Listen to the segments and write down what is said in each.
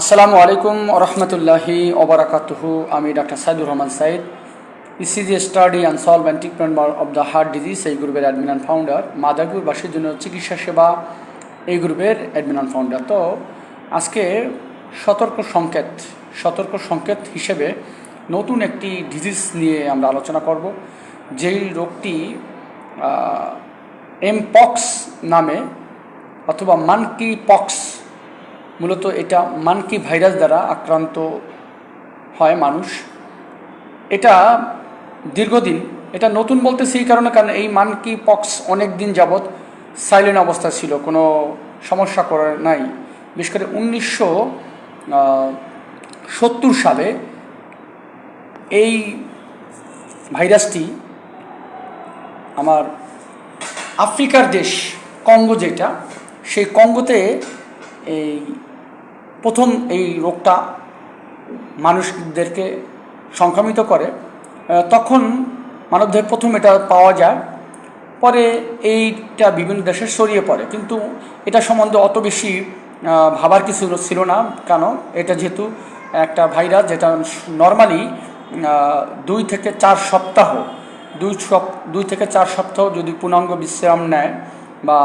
আসসালামু আলাইকুম রহমতুল্লাহি ওবরাকাতুহু আমি doctor Saidur Rahman Sayed ECG study and solve and treatment of the heart disease এই গ্রুপের অ্যাডমিন অ্যান্ড ফাউন্ডার মাদারপুরবাসীর জন্য চিকিৎসা সেবা, এই গ্রুপের অ্যাডমিন অ্যান্ড ফাউন্ডার তো আজকে সতর্ক সংকেত সতর্ক সংকেত হিসেবে নতুন একটি ডিজিজ নিয়ে আমরা আলোচনা করব, যেই রোগটি এমপক্স নামে অথবা মানকি পক্স মূলত এটা মানকি ভাইরাস দ্বারা আক্রান্ত হয় মানুষ। এটা দীর্ঘদিন, এটা নতুন বলতে সেই কারণে, কারণ এই মানকি পক্স অনেক দিন যাবৎ সাইলেন্ট অবস্থা ছিল, কোনো সমস্যা করে নাই। বিশেষ করে উনিশশো সত্তর সালে এই ভাইরাসটি আমার আফ্রিকার দেশ, কঙ্গো যেটা, সেই কঙ্গোতে এই প্রথম এই রোগটা মানুষদেরকে সংক্রামিত করে তখন মানবদেহে প্রথম এটা পাওয়া যায়। পরে এইটা বিভিন্ন দেশে ছড়িয়ে পড়ে। কিন্তু এটা সম্বন্ধে অত বেশি ভাবার কিছু ছিল না। কেন? এটা যেহেতু একটা ভাইরাস, যেটা নর্মালি দুই থেকে চার সপ্তাহ, দুই সপ, দুই থেকে চার সপ্তাহ যদি পূর্ণাঙ্গ বিশ্রাম নেয় বা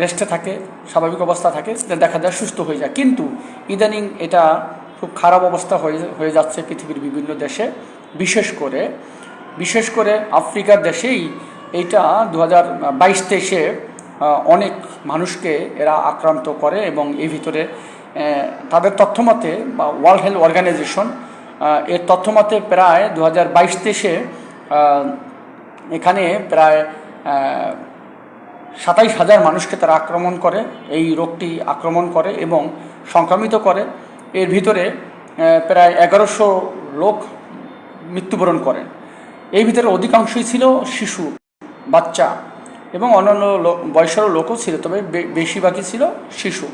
রেস্টে থাকে, স্বাভাবিক অবস্থা থাকে দেখা যায় সুস্থ হয়ে যায়। কিন্তু ইদানিং এটা খুব খারাপ অবস্থা হয়ে হয়ে যাচ্ছে পৃথিবীর বিভিন্ন দেশে, বিশেষ করে বিশেষ করে আফ্রিকার দেশেই এইটা দু হাজার বাইশ তেইশে অনেক মানুষকে এরা আক্রান্ত করে এবং এর ভিতরে তাদের তথ্যমতে বা ওয়ার্ল্ড হেলথ অর্গানাইজেশন এর তথ্যমতে প্রায় দু হাজার বাইশ তেইশে এখানে প্রায় সাতাইশ হাজার মানুষকে তারা আক্রমণ করে, এই রোগটি আক্রমণ করে এবং সংক্রামিত করে। এর ভিতরে প্রায় এগারোশো লোক মৃত্যুবরণ করেন। এই ভিতরে অধিকাংশই ছিল শিশু, বাচ্চা এবং অন্যান্য বয়সেরও লোকও ছিল, তবে বেশিরভাগই ছিল শিশু।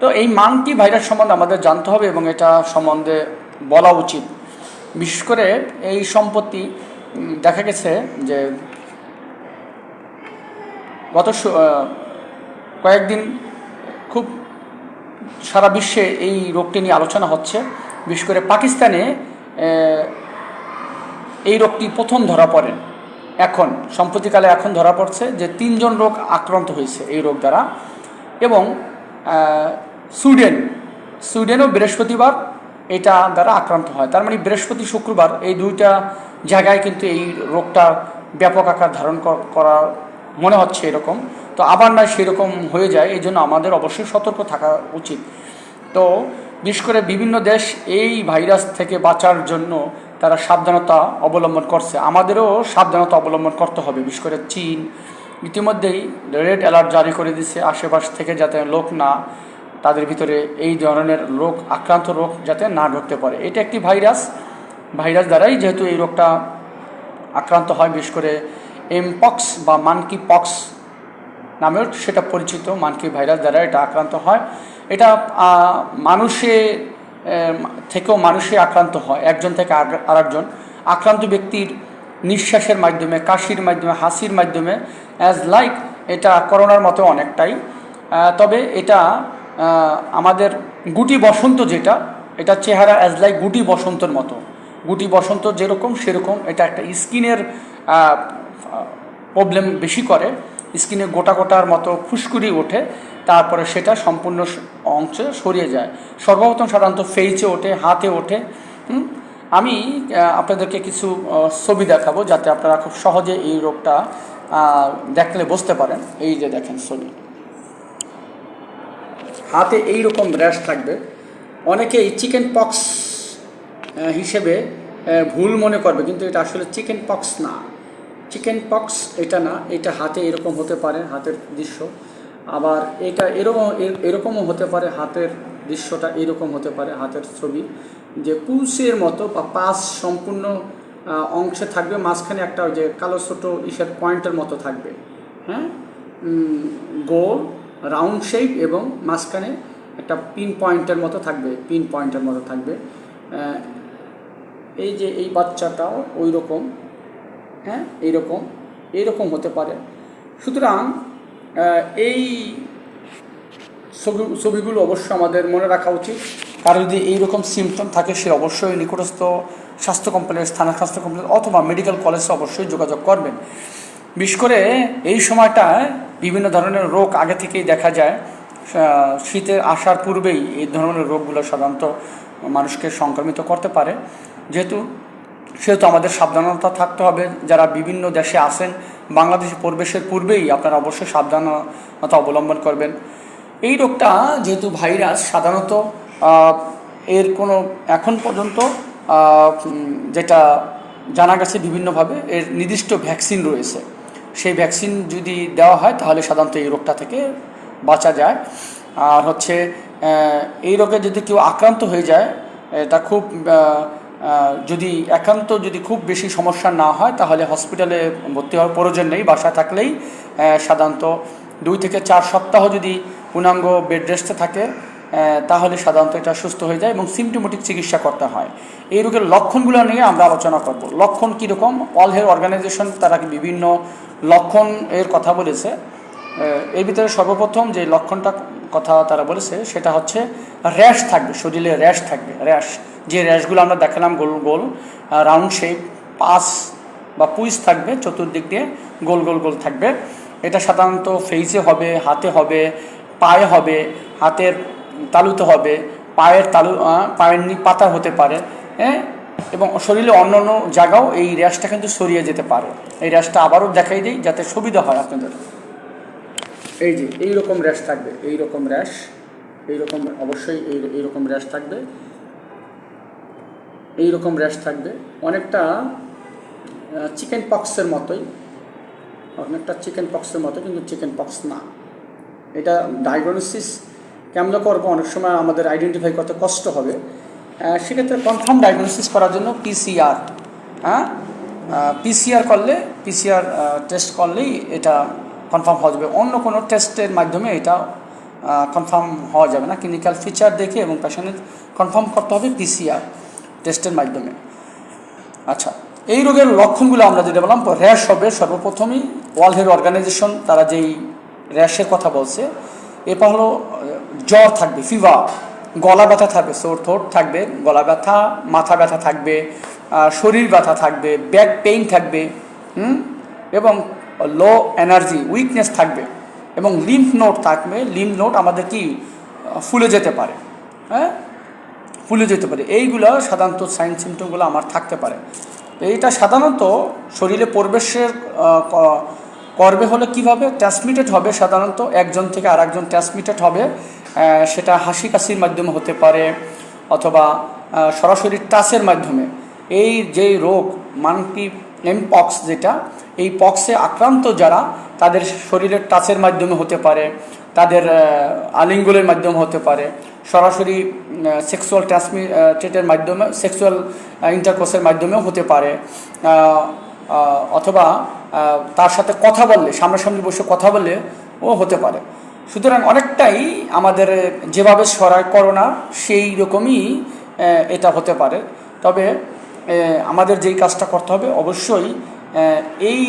তো এই মানকি ভাইরাস সম্বন্ধে আমাদের জানতে হবে এবং এটা সম্বন্ধে বলা উচিত। বিশেষ করে এই সম্পত্তি দেখা গেছে যে গত কয়েকদিন খুব সারা বিশ্বে এই রোগটি নিয়ে আলোচনা হচ্ছে। বিশেষ করে পাকিস্তানে এই রোগটি প্রথম ধরা পড়ে। এখন, সম্প্রতিকালে এখন ধরা পড়ছে যে তিনজন রোগ আক্রান্ত হয়েছে এই রোগ দ্বারা। এবং সুইডেন, সুইডেনও বৃহস্পতিবার এটা দ্বারা আক্রান্ত হয়। তার মানে বৃহস্পতি শুক্রবার এই দুইটা জায়গায় কিন্তু এই রোগটা ব্যাপক আকার ধারণ করা মনে হচ্ছে এরকম। তো আবার নয় সেরকম হয়ে যায় এই জন্য আমাদের অবশ্যই সতর্ক থাকা উচিত। তো বিশেষ করে বিভিন্ন দেশ এই ভাইরাস থেকে বাঁচার জন্য তারা সাবধানতা অবলম্বন করছে। আমাদেরও সাবধানতা অবলম্বন করতে হবে, বিশেষ করে চীন। ইতিমধ্যেই রেড অ্যালার্ট জারি করে দিচ্ছে আশেপাশ থেকে যাতে লোক না, তাদের ভিতরে এই ধরনের রোগ, আক্রান্ত রোগ যাতে না ঢুকতে পারে। এটা একটি ভাইরাস। ভাইরাস দ্বারাই যেহেতু এই রোগটা আক্রান্ত হয়, বিশেষ করে এমপক্স বা মানকি পক্স নামেও সেটা পরিচিত মানকি ভাইরাস দ্বারা এটা আক্রান্ত হয়। এটা মানুষে থেকেও মানুষে আক্রান্ত হয়। একজন থেকে আর- আরেকজন। আক্রান্ত ব্যক্তির নিঃশ্বাসের মাধ্যমে, কাশির মাধ্যমে, হাসির মাধ্যমে অ্যাজ লাইক এটা করোনার মতো অনেকটাই। তবে এটা আমাদের গুটি বসন্ত যেটা, এটা চেহারা অ্যাজ লাইক গুটি বসন্তর মতো। গুটি বসন্ত যেরকম, সেরকম এটা একটা স্কিনের প্রবলেম বেশি করে, স্কিনে গোটা গোটার মতো ফুসকুড়ি ওঠে, তারপরে সেটা সম্পূর্ণ অংশে সরিয়ে যায়। সর্বপ্রথম সাধারণত ফেইচে ওঠে, হাতে ওঠে আমি আপনাদেরকে কিছু ছবি দেখাবো যাতে আপনারা খুব সহজে এই রোগটা দেখলে বুঝতে পারেন। এই যে দেখেন ছবি। হাতে এই রকম র্যাশ থাকবে অনেকেই চিকেন পক্স হিসেবে ভুল মনে করবে, কিন্তু এটা আসলে চিকেন পক্স না। চিকেন পক্স এটা না, এটা হাতে এরকম হতে পারে, হাতের দৃশ্য। আবার এটা এরকম এর- এরকমও হতে পারে, হাতের দৃশ্যটা এরকম হতে পারে, হাতের ছবি। যে পুলসের মতো বা পাস সম্পূর্ণ অংশে থাকবে, মাঝখানে একটা যে কালো ছোটো ইসের পয়েন্টের মতো থাকবে। হ্যাঁ? গোল, রাউন্ড শেপ এবং মাঝখানে একটা পিন পয়েন্টের মতো থাকবে, পিন পয়েন্টের মতো থাকবে। এই যে এই বাচ্চাটাও ওই রকম হ্যাঁ এইরকম এইরকম হতে পারে। সুতরাং এই ছবি, ছবিগুলো অবশ্যই আমাদের মনে রাখা উচিত। কারও যদি এইরকম সিমটম থাকে, সে অবশ্যই নিকটস্থ স্বাস্থ্য কমপ্লেক্স থানা স্বাস্থ্য কমপ্লেক্স অথবা মেডিকেল কলেজে অবশ্যই যোগাযোগ করবেন। বিশেষ করে এই সময়টায় বিভিন্ন ধরনের রোগ আগে থেকেই দেখা যায়। শীতের আসার পূর্বেই এই ধরনের রোগগুলো সাধারণত মানুষকে সংক্রমিত করতে পারে। যেহেতু সেহেতু আমাদের সাবধানতা থাকতে হবে। যারা বিভিন্ন দেশে আসেন বাংলাদেশে প্রবেশের পূর্বেই আপনারা অবশ্যই সাবধানতা অবলম্বন করবেন। এই রোগটা যেহেতু ভাইরাস, সাধারণত এর কোনো এখন পর্যন্ত যেটা জানা গেছে বিভিন্নভাবে, এর নির্দিষ্ট ভ্যাকসিন রয়েছে। সেই ভ্যাকসিন যদি দেওয়া হয়, তাহলে সাধারণত এই রোগটা থেকে বাঁচা যায়। আর হচ্ছে এই রোগে যদি কেউ আক্রান্ত হয়ে যায়, এটা খুব যদি একান্ত যদি খুব বেশি সমস্যা না হয়, তাহলে হসপিটালে ভর্তি হওয়ার প্রয়োজন নেই। বাসায় থাকলেই সাধারণত দুই থেকে চার সপ্তাহ যদি পূর্ণাঙ্গ বেড রেস্টে থাকে তাহলে সাধারণত এটা সুস্থ হয়ে যায় এবং সিমটোমেটিক চিকিৎসা করতে হয়। এই রোগের লক্ষণগুলো নিয়ে আমরা আলোচনা করব। লক্ষণ কীরকম? অল হেলথ অর্গানাইজেশন তারা বিভিন্ন লক্ষণ এর কথা বলেছে। এর ভিতরে সর্বপ্রথম যে লক্ষণটা কথা তারা বলেছে, সেটা হচ্ছে র্যাশ থাকবে, শরীরে র্যাশ থাকবে র্যাশ যে র্যাশগুলো আমরা দেখালাম, গোল গোল রাউন্ড শেপ, পাস বা পুইস থাকবে, চতুর্দিক দিয়ে গোল গোল গোল থাকবে। এটা সাধারণত ফেইসে হবে, হাতে হবে, পায়ে হবে, হাতের তালুতে হবে, পায়ের তালু পায়ের পাতা হতে পারে হ্যাঁ? এবং শরীরে অন্য অন্য জায়গাও এই র্যাশটা কিন্তু সরিয়ে যেতে পারে। এই র্যাশটা আবারও দেখাই দিই, যাতে সুবিধা হয় আপনাদের। এই যে এই রকম র্যাশ থাকবে এই রকম র্যাশ, এইরকম, অবশ্যই এই, এইরকম র্যাশ থাকবে। এই রকম র্যাশ থাকবে। অনেকটা চিকেন পক্সের মতোই। অনেকটা চিকেন পক্সের মতো, কিন্তু চিকেন পক্স না। এটা ডায়াগনোসিস কেমন করব? অনেক সময় আমাদের আইডেন্টিফাই করতে কষ্ট হবে। সেক্ষেত্রে কনফার্ম ডায়াগনোসিস করার জন্য পিসিআর হ্যাঁ? পিসিআর করলে পিসিআর টেস্ট করলেই এটা কনফার্ম হওয়া যাবে। অন্য কোনো টেস্টের মাধ্যমে এটা কনফার্ম হওয়া যাবে না। ক্লিনিক্যাল ফিচার দেখে এবং পেশেন্টের কনফার্ম করতে হবে পিসিআর টেস্টের মাধ্যমে। আচ্ছা এই রোগের লক্ষণগুলো আমরা যেটা বললাম, র্যাশ হবে সর্বপ্রথমেই ওয়ার্ল্ড হেলথ অর্গানাইজেশন, তারা যেই র্যাশের কথা বলছে, এরপর হলো জ্বর থাকবে ফিভার গলা ব্যথা থাকবে সোর থোট থাকবে, গলা ব্যথা, মাথা ব্যথা থাকবে শরীর ব্যথা থাকবে ব্যাক পেইন থাকবে, হুম, এবং লো এনার্জি উইকনেস থাকবে, এবং লিম্ফ নোট থাকবে লিম্ফ নোট আমাদের কি ফুলে যেতে পারে হ্যাঁ? ফুলে যেতে পারে। এইগুলো সাধারণত সাইন সিমটমগুলো আমার থাকতে পারে। এইটা সাধারণত শরীরে প্রবেশের করবে হলে কীভাবে? ট্রান্সমিটেড হবে সাধারণত। একজন থেকে আরেকজন ট্রান্সমিটেড হবে। সেটা হাসি কাশির মাধ্যমে হতে পারে অথবা সরাসরি টাচের মাধ্যমে। এই যে রোগ মানকি এমপক্স যেটা, এই পক্সে আক্রান্ত যারা, তাদের শরীরের টাচের মাধ্যমে হতে পারে। তাদের আলিঙ্গলের মাধ্যমে হতে পারে। সরাসরি সেক্সুয়াল ট্রান্সমিটের মাধ্যমে সেক্সুয়াল ইন্টারকোর্সের মাধ্যমেও হতে পারে। অথবা তার সাথে কথা বললে, সামনাসামনি বসে কথা বললে ও হতে পারে। সুতরাং অনেকটাই আমাদের যেভাবে সরায় করোনা, সেই রকমই এটা হতে পারে। তবে আমাদের যেই কাজটা করতে হবে, অবশ্যই এই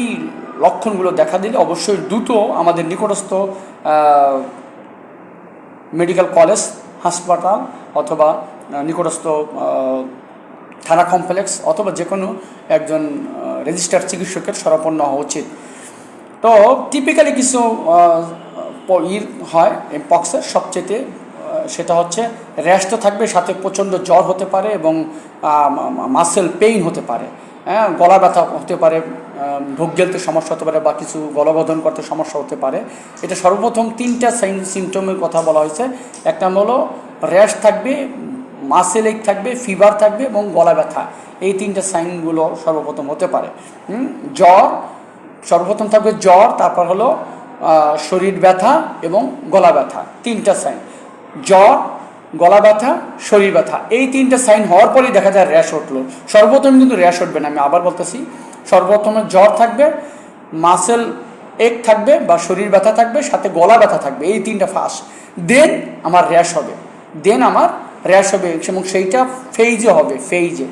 লক্ষণগুলো দেখা দিলে অবশ্যই দ্রুত আমাদের নিকটস্থ মেডিকেল কলেজ হাসপাতাল অথবা নিকটস্থ থানা কমপ্লেক্স অথবা যে কোনো একজন রেজিস্টার চিকিৎসকের সরাপন্ন হওয়া উচিত। তো টিপিক্যালি কিছু ইর হয় পক্সের সবচেয়ে সেটা হচ্ছে র্যাশ তো থাকবে, সাথে প্রচণ্ড জ্বর হতে পারে এবং মাসেল পেইন হতে পারে। হ্যাঁ গলা ব্যথা হতে পারে ঢোক গেলতে সমস্যা হতে পারে বা কিছু গলবধন করতে সমস্যা হতে পারে। এটা সর্বপ্রথম তিনটা সাইন সিমটমের কথা বলা হয়েছে। একটা হলো র্যাশ থাকবে মাসেল এক থাকবে ফিভার থাকবে এবং গলা ব্যথা। এই তিনটা সাইনগুলো সর্বপ্রথম হতে পারে। জ্বর, সর্বপ্রথম থাকবে জ্বর, তারপর হলো শরীর ব্যথা এবং গলা ব্যথা। তিনটা সাইন। জ্বর গলা ব্যথা, শরীর ব্যথা, এই তিনটা সাইন হওয়ার পরেই দেখা যায় র্যাশ উঠল। সর্বপ্রথম কিন্তু র্যাশ উঠবে না, আমি আবার বলতেছি, সর্বপ্রথমে জ্বর থাকবে মাসেল এক থাকবে বা শরীর ব্যথা থাকবে, সাথে গলা ব্যথা থাকবে, এই তিনটা ফার্স্ট দেন আমার র্যাশ হবে। দেন আমার র্যাশ হবে, এবং সেইটা ফেইজে হবে ফেইজে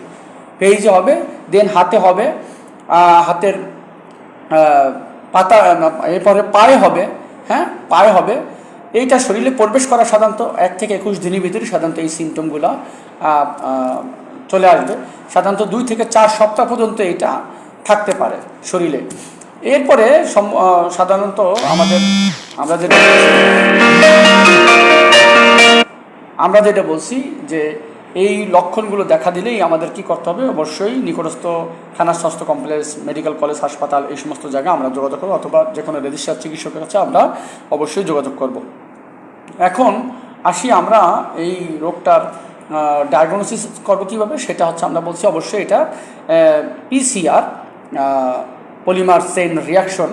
ফেইজে হবে দেন হাতে হবে হাতের পাতা, এরপরে পায়ে হবে হ্যাঁ পায়ে হবে এইটা শরীরে প্রবেশ করা সাধারণত এক থেকে একুশ দিনের ভিতরে সাধারণত এই সিমটমগুলো চলে আসবে। সাধারণত দুই থেকে চার সপ্তাহ পর্যন্ত এটা থাকতে পারে শরীরে। এরপরে সাধারণত আমাদের, আমরা যেটা আমরা যেটা বলছি যে এই লক্ষণগুলো দেখা দিলেই আমাদের কি করতে হবে? অবশ্যই নিকটস্থ থানা স্বাস্থ্য কমপ্লেক্স, মেডিকেল কলেজ, হাসপাতাল এই সমস্ত জায়গায় আমরা যোগাযোগ করব অথবা যে কোনো রেজিস্টার চিকিৎসকের কাছে আমরা অবশ্যই যোগাযোগ করব। এখন আসি আমরা এই রোগটার ডায়াগনোসিস করব কীভাবে? সেটা হচ্ছে আমরা বলছি অবশ্যই এটা পিসিআর পলিমার চেইন রিয়াকশন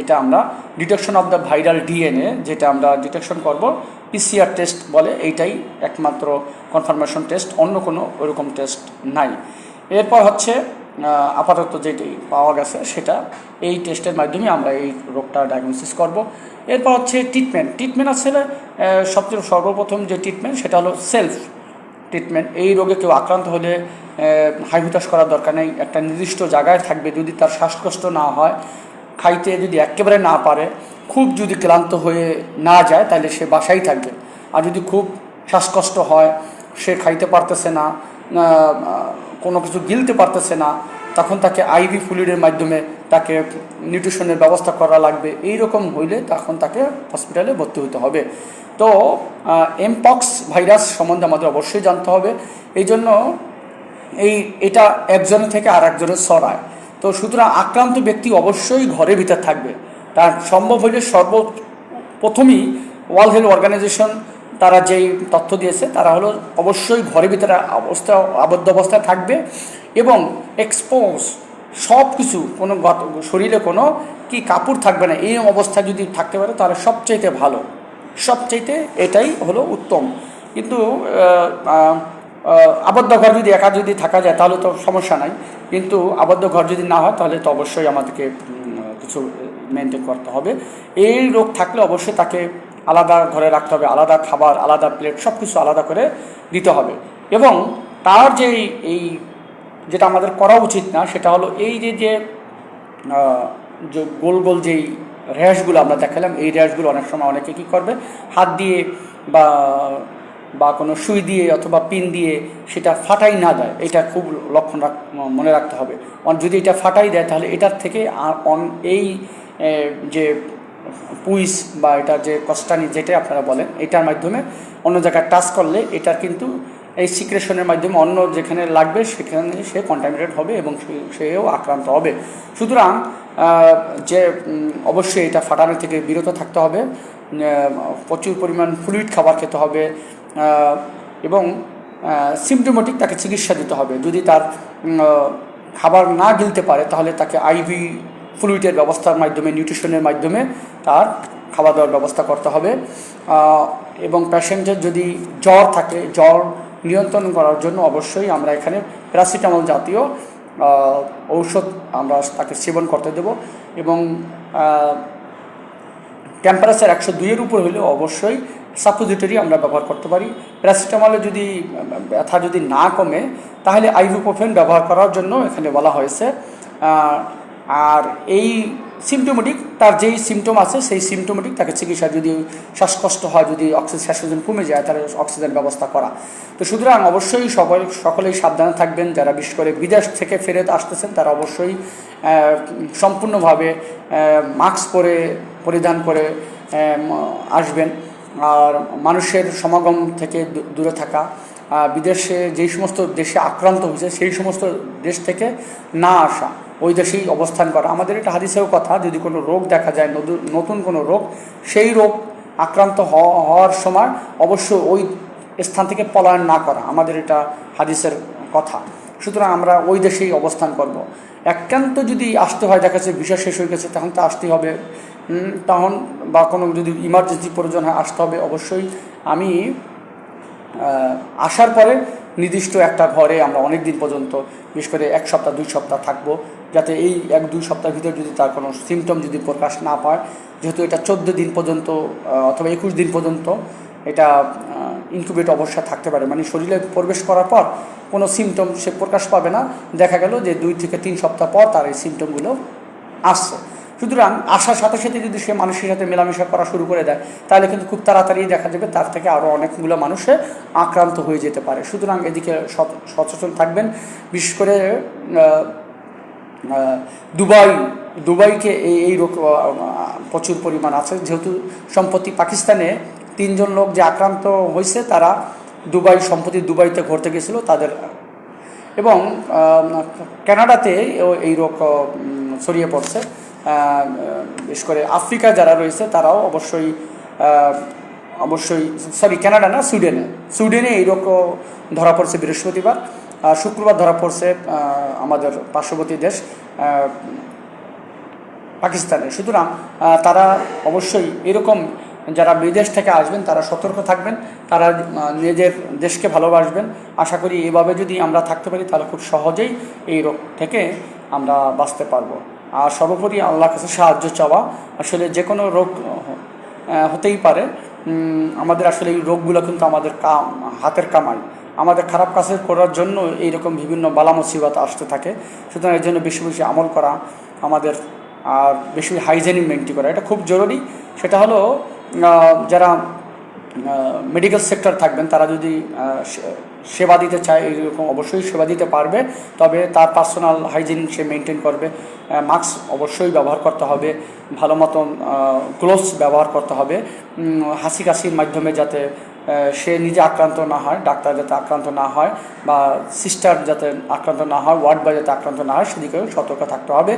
এটা আমরা detection of the viral DNA যেটা আমরা ডিটেকশন করব। পিসিআর টেস্ট বলে এইটাই একমাত্র কনফার্মেশন টেস্ট অন্য কোনো ওরকম টেস্ট নাই। এরপর হচ্ছে আপাতত যেটি পাওয়া গেছে সেটা এই টেস্টের মাধ্যমে আমরা এই রোগটা ডায়াগনোসিস করব। এরপর হচ্ছে ট্রিটমেন্ট ট্রিটমেন্ট আসলে সবচেয়ে সর্বপ্রথম যে ট্রিটমেন্ট সেটা হলো সেলফ ট্রিটমেন্ট এই রোগে কেউ আক্রান্ত হলে হাই হুতাশ করার দরকার নেই। একটা নির্দিষ্ট জায়গায় থাকবে। যদি তার শ্বাসকষ্ট না হয়, খাইতে যদি একেবারে না পারে খুব যদি ক্লান্ত হয়ে না যায়, তাহলে সে বাসায় থাকবে। আর যদি খুব শ্বাসকষ্ট হয়, সে খাইতে পারতেছে না কোনো কিছু গিলতে পারতেছে না, তখন তাকে আইভি ফ্লুইডের মাধ্যমে তাকে নিউট্রিশনের ব্যবস্থা করা লাগবে। এই রকম হইলে তখন তাকে হসপিটালে ভর্তি হতে হবে। তো এমপক্স ভাইরাস সম্বন্ধে আমাদের অবশ্যই জানতে হবে। এই জন্য এই, এটা একজনের থেকে আর একজনের ছড়ায়। তো সুতরাং আক্রান্ত ব্যক্তি অবশ্যই ঘরের ভিতর থাকবে। তার সম্ভব হইলে সর্ব প্রথমেই ওয়ার্ল্ড হেলথ অর্গানাইজেশন তারা যেই তথ্য দিয়েছে, তারা হলো অবশ্যই ঘরের ভিতরে অবস্থা, আবদ্ধ অবস্থায় থাকবে এবং এক্সপোজ সব কিছু কোনো শরীরে কোনো কি কাপড় থাকবে না, এই অবস্থা যদি থাকতে পারে, তাহলে সবচাইতে ভালো। সবচাইতে এটাই হলো উত্তম। কিন্তু আবদ্ধ ঘর যদি একা যদি থাকা যায়, তাহলে তো সমস্যা নাই। কিন্তু আবদ্ধ ঘর যদি না হয়, তাহলে তো অবশ্যই আমাদেরকে কিছু মেনটেন করতে হবে। এই রোগ থাকলে অবশ্যই তাকে আলাদা ঘরে রাখতে হবে, আলাদা খাবার, আলাদা প্লেট সব কিছু আলাদা করে দিতে হবে। এবং তার যে এই যেটা আমাদের করা উচিত না, সেটা হলো এই যে যে গোল গোল যেই র্যাশগুলো আমরা দেখালাম, এই র্যাশগুলো অনেক সময় অনেকে কী করবে? হাত দিয়ে বা বা কোনো সুই দিয়ে অথবা পিন দিয়ে সেটা ফাটাই না দেয়, এটা খুব লক্ষণ রাখ, মনে রাখতে হবে। যদি এটা ফাটাই দেয়, তাহলে এটার থেকে অন এই যে পুইস বা এটা যে কস্টানি যেটা আপনারা বলেন, এটার মাধ্যমে অন্য জায়গায় টাচ করলে এটার কিন্তু এই সিক্রেশনের মাধ্যমে অন্য যেখানে লাগবে সেখানে সে কন্টামিনেটেড হবে এবং সেও আক্রান্ত হবে। সুতরাং যে অবশ্যই এটা ফাটানো থেকে বিরত থাকতে হবে। প্রচুর পরিমাণ ফ্লুইড খাবার খেতে হবে। এবং সিমটোমেটিক তাকে চিকিৎসা দিতে হবে। যদি তার খাবার না গিলতে পারে, তাহলে তাকে আইভি ফ্লুইডের ব্যবস্থার মাধ্যমে নিউট্রিশনের মাধ্যমে তার খাওয়া দাওয়ার ব্যবস্থা করতে হবে। এবং প্যাশেন্টের যদি জ্বর থাকে, জ্বর নিয়ন্ত্রণ করার জন্য অবশ্যই আমরা এখানে প্যারাসিটামল জাতীয় ঔষধ আমরা তাকে সেবন করতে দেব। এবং টেম্পারেচার একশো দুইয়ের উপর হলে অবশ্যই সাপোজিটরি আমরা ব্যবহার করতে পারি। প্যারাসিটামলে যদি, ব্যথা যদি না কমে, তাহলে আইবুপ্রোফেন ব্যবহার করার জন্য এখানে বলা হয়েছে। আর এই সিমটোমেটিক, তার যেই সিমটম আছে, সেই সিমটোমেটিক তাকে চিকিৎসা যদি শ্বাসকষ্ট হয়, যদি অক্সিজেন শ্বাসোজন কমে যায়, তাহলে অক্সিজেন ব্যবস্থা করা। তো সুতরাং অবশ্যই সবাই, সকলেই সাবধানে থাকবেন। যারা বিশেষ করে বিদেশ থেকে ফেরত আসতেছেন, তারা অবশ্যই সম্পূর্ণভাবে মাস্ক পরে পরিধান করে আসবেন। আর মানুষের সমাগম থেকে দূরে থাকা। বিদেশে যেই সমস্ত দেশে আক্রান্ত হয়েছে, সেই সমস্ত দেশ থেকে না আসা, ওই দেশেই অবস্থান করা। আমাদের এটা হাদিসেও কথা, যদি কোনো রোগ দেখা যায় নতুন কোনো রোগ, সেই রোগ আক্রান্ত হওয়া- হওয়ার সময় অবশ্য ওই স্থান থেকে পলায়ন না করা, আমাদের এটা হাদিসের কথা। সুতরাং আমরা ওই দেশেই অবস্থান করব। একান্ত যদি আসতে হয়, দেখা যাচ্ছে ভিসা শেষ হয়ে গেছে, তখন তো আসতেই হবে তখন বা কোনো যদি ইমার্জেন্সি প্রয়োজন হয়, আসতে হবে অবশ্যই আমি আসার পরে নির্দিষ্ট একটা ঘরে আমরা অনেক দিন পর্যন্ত, বিশেষ করে এক সপ্তাহ, দুই সপ্তাহ থাকব, যাতে এই এক, দুই সপ্তাহের ভিতরে যদি তার কোনো সিমটম যদি প্রকাশ না পায়, যেহেতু এটা চোদ্দ দিন পর্যন্ত অথবা একুশ দিন পর্যন্ত এটা ইনকিউবেট অবস্থা থাকতে পারে। মানে শরীরে প্রবেশ করার পর কোনো সিমটম সে প্রকাশ পাবে না। দেখা গেল যে দুই থেকে তিন সপ্তাহ পর তার এই সিমটমগুলো আসছে। সুতরাং আসার সাথে সাথে যদি সে মানুষের সাথে মেলামেশা করা শুরু করে দেয়, তাহলে কিন্তু খুব তাড়াতাড়ি দেখা যাবে তার থেকে আরও অনেকগুলো মানুষে আক্রান্ত হয়ে যেতে পারে। সুতরাং এদিকে সচ- সচেতন থাকবেন। বিশেষ করে দুবাই, দুবাইকে এই এই রোগ প্রচুর পরিমাণ আছে। যেহেতু সম্প্রতি পাকিস্তানে তিনজন লোক যে আক্রান্ত হয়েছে, তারা দুবাই, সম্প্রতি দুবাইতে ঘুরতে গেছিল তাদের। এবং কানাডাতে এই রোগ ছড়িয়ে পড়ছে। বিশেষ করে আফ্রিকা যারা রয়েছে, তারাও অবশ্যই অবশ্যই, সরি, কানাডা না, সুইডেনে। সুইডেনে এই রোগ ধরা পড়ছে বৃহস্পতিবার। শুক্রবার ধরা পড়ছে আমাদের পার্শ্ববর্তী দেশ পাকিস্তানে। সুতরাং তারা অবশ্যই এরকম যারা বিদেশ থেকে আসবেন, তারা সতর্ক থাকবেন, তারা নিজের দেশকে ভালোবাসবেন। আশা করি এভাবে যদি আমরা থাকতে পারি, তাহলে খুব সহজেই এই রোগ থেকে আমরা বাঁচতে পারব। আর সর্বোপরি আল্লাহর কাছে সাহায্য চাওয়া, আসলে যে কোনো রোগ হতেই পারে। আমাদের আসলে এই রোগগুলো কিন্তু আমাদের কাম, হাতের কামাই। আমাদের খারাপ কাজ করার জন্য এইরকম বিভিন্ন বালা মুসিবত আসতে থাকে। সুতরাং এর জন্য বেশি বেশি আমল করা আমাদের, আর বেশি হাইজেনিক মেনটি করা, এটা খুব জরুরি। সেটা হলো যারা মেডিকেল সেক্টর থাকবেন, তারা যদি সেবা দিতে চায়, এরকম অবশ্যই সেবা দিতে পারবে। তবে তার পার্সোনাল হাইজিন সে মেনটেন করবে। মাস্ক অবশ্যই ব্যবহার করতে হবে। ভালো মতন গ্লোভস ব্যবহার করতে হবে। হাসি কাশির মাধ্যমে যাতে সে নিজে আক্রান্ত না হয়, ডাক্তার যাতে আক্রান্ত না হয়, বা সিস্টার যাতে আক্রান্ত না হয় ওয়ার্ড বয় যাতে আক্রান্ত না হয়, সেদিকেও সতর্ক থাকতে হবে।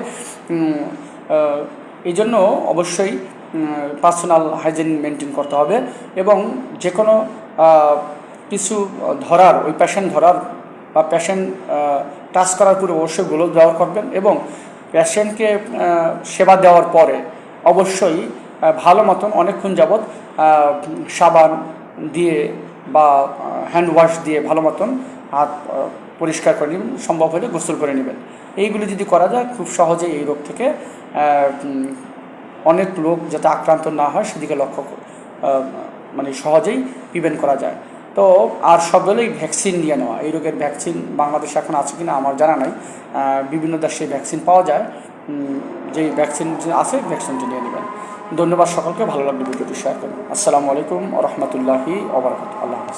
এই জন্য অবশ্যই পার্সোনাল হাইজিন মেনটেন করতে হবে এবং যে কোনো কিছু ধরার, ওই পেশেন্ট ধরার বা পেশেন্ট টাচ করার পূর্বে অবশ্যই গ্লোভ ব্যবহার করবেন এবং পেশেন্টকে সেবা দেওয়ার পরে অবশ্যই ভালো মতন অনেকক্ষণ যাবৎ সাবান দিয়ে বা হ্যান্ড ওয়াশ দিয়ে ভালো মতন হাত পরিষ্কার করে নেবেন, সম্ভব হলে গোসল করে নেবেন। এইগুলি যদি করা যায়, খুব সহজেই এই রোগ থেকে অনেক লোক যাতে আক্রান্ত না হয় সেদিকে লক্ষ্য মানে সহজেই প্রিভেন্ট করা যায়। তো আর সবগুলোই ভ্যাকসিন নিয়ে নেওয়া। এই রোগের ভ্যাকসিন বাংলাদেশে এখন আছে কিনা আমার জানা নাই। বিভিন্ন দেশে ভ্যাকসিন পাওয়া যায়। যে ভ্যাকসিন আছে ভ্যাকসিনটি নিয়ে নেবেন। ধন্যবাদ সকলকে। ভালো লাগলে ভিডিওটি শেয়ার করুন। আসসালামু আলাইকুম রহমতুল্লাহি ওবরাকাত আল্লাহ